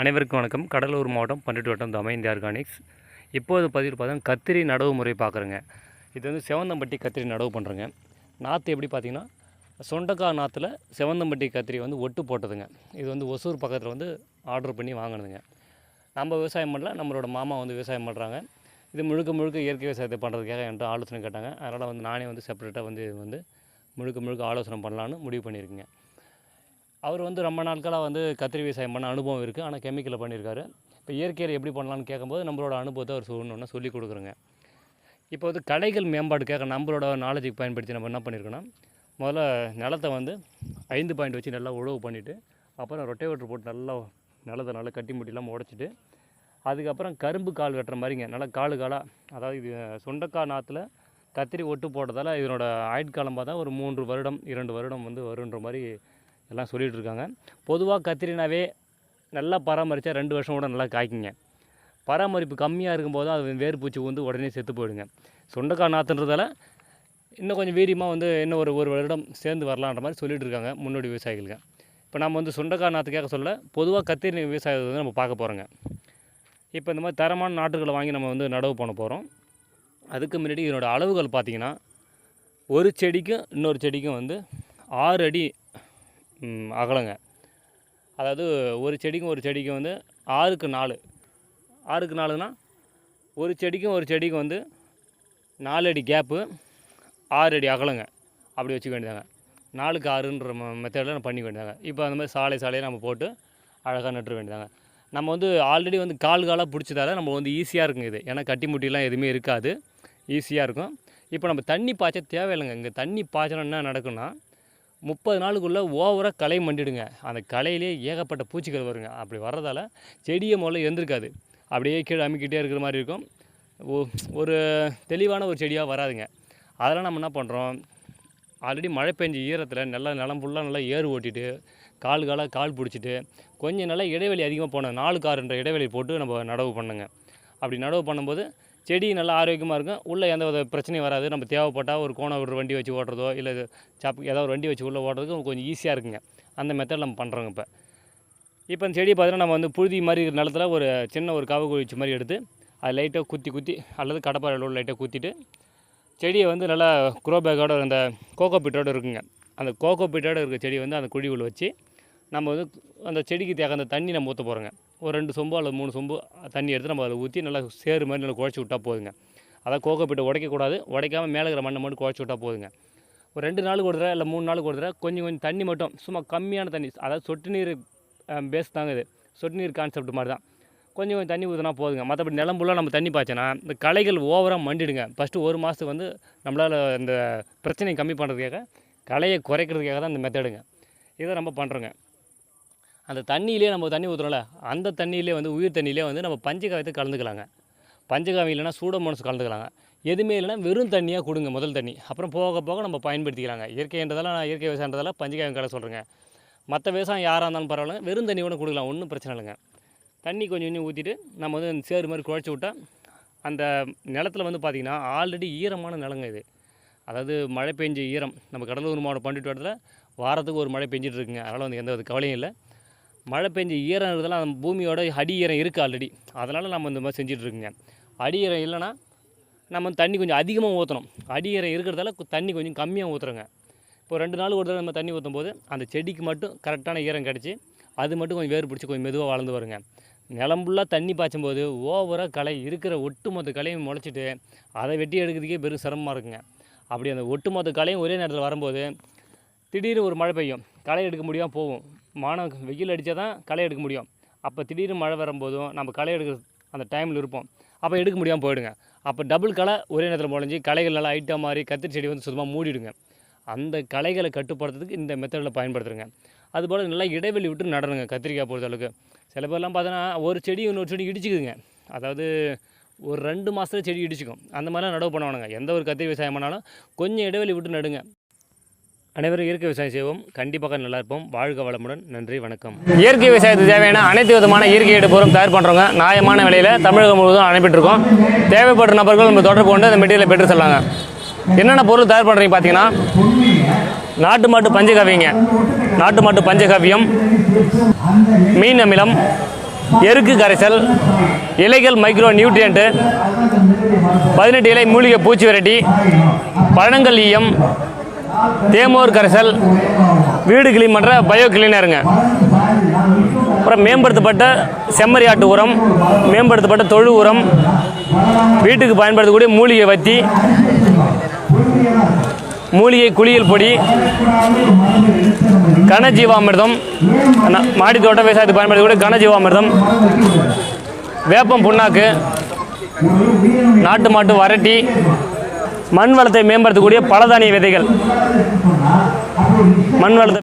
அனைவருக்கும் வணக்கம். கடலூர் மாவட்டம் பன்னெண்டு வட்டம் தமைந்தி ஆர்கானிக்ஸ் இப்போது பதிவு பார்த்தா கத்திரி நடவு முறை பார்க்குறேங்க. இது வந்து செவந்தம்பட்டி கத்திரி நடவு பண்ணுறேங்க நாற்று எப்படி பார்த்தீங்கன்னா சொண்டக்காய் நாற்றுல செவந்தம்பட்டி கத்திரி வந்து ஒட்டு போட்டதுங்க. இது வந்து ஒசூர் பக்கத்தில் வந்து ஆர்டர் பண்ணி வாங்கினதுங்க. நம்ம விவசாயம் பண்ணல நம்மளோட மாமா வந்து விவசாயம் பண்ணுறாங்க இது முழுக்க முழுக்க இயற்கை விவசாயத்தை பண்ணுறதுக்காக என்கிட்ட ஆலோசனை கேட்டாங்க. அதனால் வந்து நானே வந்து செப்பரேட்டாக வந்து வந்து முழுக்க முழுக்க ஆலோசனை பண்ணலான்னு முடிவு பண்ணியிருக்கேங்க. அவர் வந்து ரொம்ப நாட்களாக வந்து கத்திரி விவசாயம் பண்ண அனுபவம் இருக்குது ஆனால் கெமிக்கலில் பண்ணியிருக்காரு இப்போ இயற்கையில் எப்படி பண்ணலான்னு கேட்கும்போது நம்மளோட அனுபவத்தை அவர் சொல்லணுன்னா சொல்லி கொடுக்குறோங்க. இப்போ வந்து கலைகள் மேம்பாடுக்காக நம்மளோட நாலேஜுக்கு பயன்படுத்தி நம்ம என்ன பண்ணியிருக்கோன்னா முதல்ல நிலத்தை வந்து ஐந்து பாயிண்ட் வச்சு நல்லா உழவு பண்ணிவிட்டு அப்புறம் ரொட்டேவேட்டர் போட்டு நல்லா நிலத்தை நல்லா கட்டி முட்டிலாம் உடச்சிட்டு அதுக்கப்புறம் கரும்பு கால் வெட்டுற மாதிரிங்க. நல்லா காலு காலாக அதாவது இது சுண்டக்காய் நாற்றுல கத்திரி ஒட்டு போட்டதால் இதனோட ஆயுட்காலம் பார்த்தா ஒரு மூன்று வருடம் இரண்டு வருடம் வந்து வருன்ற மாதிரி எல்லாம் சொல்லிகிட்டு இருக்காங்க பொதுவாக கத்திரினாவே நல்லா பராமரித்தா ரெண்டு வருஷம் கூட நல்லா காய்க்குங்க. பராமரிப்பு கம்மியாக இருக்கும்போது அது வேர் பூச்சி வந்து உடனே செத்து போயிடுங்க. சுண்டக்காய் நாற்றுன்றதால இன்னும் கொஞ்சம் வீரியமாக வந்து இன்னும் ஒரு ஒரு வருடம் சேர்ந்து வரலான்ற மாதிரி சொல்லிகிட்டு இருக்காங்க முன்னோடி விவசாயிகளுக்கு இப்போ நம்ம வந்து சுண்டக்காய் நாற்றுக்காக சொல்ல பொதுவாக கத்திரி விவசாயத்தை வந்து நம்ம பார்க்க போகிறோங்க இப்போ இந்த மாதிரி தரமான நாற்றுகளை வாங்கி நம்ம வந்து நடவு பண்ண போகிறோம் அதுக்கு முன்னாடி இதனோட அளவுகள் பார்த்திங்கன்னா ஒரு செடிக்கும் இன்னொரு செடிக்கும் வந்து ஆறு அடி அகலங்க. அதாவது ஒரு செடிக்கும் ஒரு செடிக்கும் வந்து ஆறுக்கு நாலு. ஆறுக்கு நாலுனா ஒரு செடிக்கும் ஒரு செடிக்கும் வந்து நாலு அடி கேப்பு ஆறு அடி அகலங்க. அப்படி வச்சுக்க வேண்டியதாங்க நாலுக்கு ஆறுன்ற மெத்தடில் நம்ம பண்ணிக்க வேண்டியதாங்க இப்போ அந்த மாதிரி சாலை சாலையை நம்ம போட்டு அழகாக நட்டுற வேண்டியதாங்க நம்ம வந்து ஆல்ரெடி வந்து கால் காலாக பிடிச்சதால நம்ம வந்து ஈஸியாக இருக்குங்க இது. ஏன்னா கட்டி முட்டிலாம் எதுவுமே இருக்காது. ஈஸியாக இருக்கும். இப்போ நம்ம தண்ணி பாய்ச்ச தேவையில்லைங்க. இங்கே தண்ணி பாய்ச்சணும் என்ன நடக்கும்னா முப்பது நாளுக்குள்ளே ஓவராக களை மண்டிடுங்க. அந்த களையிலே ஏகப்பட்ட பூச்சிகள் வருங்க. அப்படி வர்றதால செடியை முதல்ல எழுந்திருக்காது. அப்படியே கீழே அமுக்கிட்டே இருக்கிற மாதிரி இருக்கும். ஒரு தெளிவான ஒரு செடியாக வராதுங்க. அதெல்லாம் நம்ம என்ன பண்ணுறோம் ஆல்ரெடி மழை பெஞ்ச ஈரத்தில் நல்லா நிலம் ஃபுல்லாக நல்லா ஏறு ஓட்டிட்டு கால் காலாக கால் பிடிச்சிட்டு கொஞ்சம் நல்லா இடைவெளி அதிகமாக போனோம் நாலு காருன்ற இடைவெளி போட்டு நம்ம நடவு பண்ணுங்க. அப்படி நடவு பண்ணும்போது செடி நல்லா ஆரோக்கியமாக இருக்கும். உள்ளே எந்த வித பிரச்சனையும் வராது. நம்ம தேவைப்பட்டால் ஒரு கோணம் விடுற வண்டி வச்சு ஓட்டுறதோ இல்லை இது சாப் ஏதாவது ஒரு வண்டி வச்சு உள்ளே ஓட்டுறதுக்கு கொஞ்சம் ஈஸியாக இருக்குங்க. அந்த மெத்தட் நம்ம பண்ணுறோங்க இப்போ. இப்போ அந்த செடியை பார்த்தீங்கன்னா நம்ம வந்து புழுதி மாதிரி இருக்கிற நிலத்துல ஒரு சின்ன ஒரு கவு குழிச்சு மாதிரி எடுத்து அது லைட்டாக குத்தி குத்தி அல்லது கடப்பாறையில் லைட்டாக குத்திட்டு செடியை வந்து நல்லா குரோ பேக்கோட அந்த கோகோ பீட்டோட இருக்குங்க. அந்த கோகோ பீட்டோட இருக்க செடியை வந்து அந்த குழிக்குள்ள வச்சு நம்ம வந்து அந்த செடிக்கு தேவை அந்த தண்ணி நம்ம ஊற்ற போகிறோங்க ஒரு ரெண்டு சொம்பு அல்லது மூணு சொம்பு தண்ணி எடுத்து நம்ம அதில் ஊற்றி நல்லா சேறு மாதிரி நல்லா குழச்சி விட்டா போதுங்க. அதான் கோகோ உடைக்கக்கூடாது உடைக்காமல் மேலே இருக்கிற மண்ணை மட்டும் குழச்சி விட்டா போதுங்க. ஒரு ரெண்டு நாளுக்கு ஒரு தடவை இல்லை மூணு நாளுக்கு ஒரு தடவை கொஞ்சம் கொஞ்சம் தண்ணி மட்டும் சும்மா கம்மியான தண்ணி அதாவது சொட்டு நீர் பேஸ் தாங்க இது. சொட்டு நீர் கான்செப்ட் மாதிரி தான். கொஞ்சம் கொஞ்சம் தண்ணி ஊற்றினா போதுங்க. மற்றபடி நிலம் ஃபுல்லாக நம்ம தண்ணி பாய்ச்சினா இந்த களைகள் ஓவராக மண்டிடுங்க. ஃபஸ்ட்டு ஒரு மாதத்துக்கு வந்து நம்மளால் இந்த பிரச்சனையை கம்மி பண்ணுறதுக்காக களையை குறைக்கிறதுக்காக தான் இந்த மெத்தடுங்க இதை நம்ம பண்ணுறோங்க அந்த தண்ணியிலே நம்ம தண்ணி ஊற்றுறோம்ல அந்த தண்ணியிலே வந்து உயிர் தண்ணியிலே வந்து நம்ம பஞ்சகாவியத்தை கலந்துக்கலாங்க. பஞ்சகாவியம் இல்லைன்னா சூடமோனஸ் கலந்துக்கலாங்க. எதுவுமே இல்லைன்னா வெறும் தண்ணியாக கொடுங்க முதல் தண்ணி. அப்புறம் போக போக நம்ம பயன்படுத்திக்கலாங்க. இயற்கைன்றதால நான் இயற்கை விவசாயன்றதால பஞ்சகாவியம் கலை சொல்கிறேங்க மற்ற விவசாயம் யாராக இருந்தாலும் பரவாயில்ல வெறும் தண்ணி கூட கொடுக்கலாம் ஒன்றும் பிரச்சனை இல்லைங்க. தண்ணி கொஞ்சம் கொஞ்சம் ஊற்றிட்டு நம்ம வந்து அந்த சேறு மாதிரி குழச்சி விட்டால் அந்த நிலத்துல வந்து பார்த்திங்கன்னா ஆல்ரெடி ஈரமான நிலங்க இது. அதாவது மழை பெஞ்ச ஈரம். நம்ம கடலூர் மாவட்டம் பண்டிட்டு இடத்துல வாரத்துக்கு ஒரு மழை பெஞ்சிட்டு இருக்குங்க. அதனால் வந்து எந்த ஒரு கவலையும் இல்லை. மழை பெஞ்ச ஈரம் இருக்கிறதுலாம் அந்த பூமியோட அடி ஈரம் இருக்குது ஆல்ரெடி அதனால் நம்ம இந்த மாதிரி செஞ்சிட்ருக்குங்க அடி ஈரம் இல்லைன்னா நம்ம தண்ணி கொஞ்சம் அதிகமாக ஊற்றணும் அடி ஈரம் இருக்கிறதால கு- தண்ணி கொஞ்சம் கம்மியாக ஊற்றுறோங்க இப்போ ரெண்டு நாள் ஒரு தடவை நம்ம தண்ணி ஊற்றும் போது அந்த செடிக்கு மட்டும் கரெக்டான ஈரம் கிடச்சி அது மட்டும் கொஞ்சம் வேர் பிடிச்சி கொஞ்சம் மெதுவாக வளர்ந்து வருங்க. நிலம் ஃபுல்லாக தண்ணி பாய்ச்சும் போது ஓவராக களை இருக்கிற ஒட்டுமொத்த களையும் முளைச்சிட்டு அதை வெட்டி எடுக்கிறதுக்கே பெரும் சிரமமாக இருக்குங்க. அப்படி அந்த ஒட்டுமொத்த களையும் ஒரே நேரத்தில் வரும்போது திடீர்னு ஒரு மழை பெய்யும். களை எடுக்க முடியாமல் போகும். மானம் வெயில் அடித்தா தான் களை எடுக்க முடியும். அப்போ திடீர்னு மழை வரும்போதும் நம்ம களை எடுக்கிற அந்த டைமில் இருப்போம். அப்போ எடுக்க முடியாமல் போயிடுங்க. அப்போ டபுள் களை ஒரே நேரத்தில் முளைஞ்சி களைகள் நல்லா ஐட்டம் மாதிரி கத்திரி செடி வந்து சுத்தமாக மூடிடுங்க. அந்த களைகளை கட்டுப்படுத்துறதுக்கு இந்த மெத்தடில் பயன்படுத்துகிறேங்க அதுபோல் நல்லா இடைவெளி விட்டு நடணுங்க கத்திரிக்காய் பொறுத்தளவுக்கு. சில பேர்லாம் பார்த்தோன்னா ஒரு செடி இன்னொரு செடி இடிச்சுக்குதுங்க. அதாவது ஒரு ரெண்டு மாதத்துல செடி இடிச்சுக்கும். அந்த மாதிரிலாம் நடவு பண்ணுவானுங்க. எந்த ஒரு கத்திரி விவசாயம் பண்ணாலும் கொஞ்சம் இடைவெளி விட்டு நடுங்க. அனைவரும் இயற்கை விவசாயம் செய்வோம். கண்டிப்பாக நல்லா இருப்போம் வாழ்க வளமுடன். நன்றி வணக்கம். இயற்கை விவசாயத்துக்கு தேவையான அனைத்து விதமான இயற்கை எடுப்போரும் தயார் பண்ணுறவங்க நியாயமான விலையில் தமிழகம் முழுவதும் அனுப்பிட்டுருக்கோம். தேவைப்பட்ட தேவைப்படுற நபர்கள் நம்ம தொடர்பு கொண்டு அந்த மெட்டீரியலை பெற்று செல்லாங்க என்னென்ன பொருள் தயார் பண்ணுறீங்க பார்த்தீங்கன்னா நாட்டு மாட்டு பஞ்சகவியங்க. நாட்டு மாட்டு பஞ்சகவியம் மீன் அமிலம் எருக்கு கரைசல் இலைகள் மைக்ரோ நியூட்ரியன்ட்டு பதினெட்டு இலை மூலிகை பூச்சி விரட்டி பழங்கள் ஈயம் தேமோர் கரைசல் வீடு கிளீன் பண்ணுற பயோ கிளீனருங்க. அப்புறம் மேம்படுத்தப்பட்ட செம்மறி ஆட்டு உரம் மேம்படுத்தப்பட்ட தொழு உரம் வீட்டுக்கு பயன்படுத்தக்கூடிய மூலிகை வத்தி மூலிகை குளியல் பொடி கனஜீவாமிர்தம் மாடி தோட்ட விவசாயத்துக்கு பயன்படுத்தக்கூடிய கனஜீவாமிர்தம் வேப்பம் புண்ணாக்கு நாட்டு மாட்டு வரட்டி மண் வளத்தை மேம்படுத்தக்கூடிய பலதானிய விதைகள். மண் வளத்தை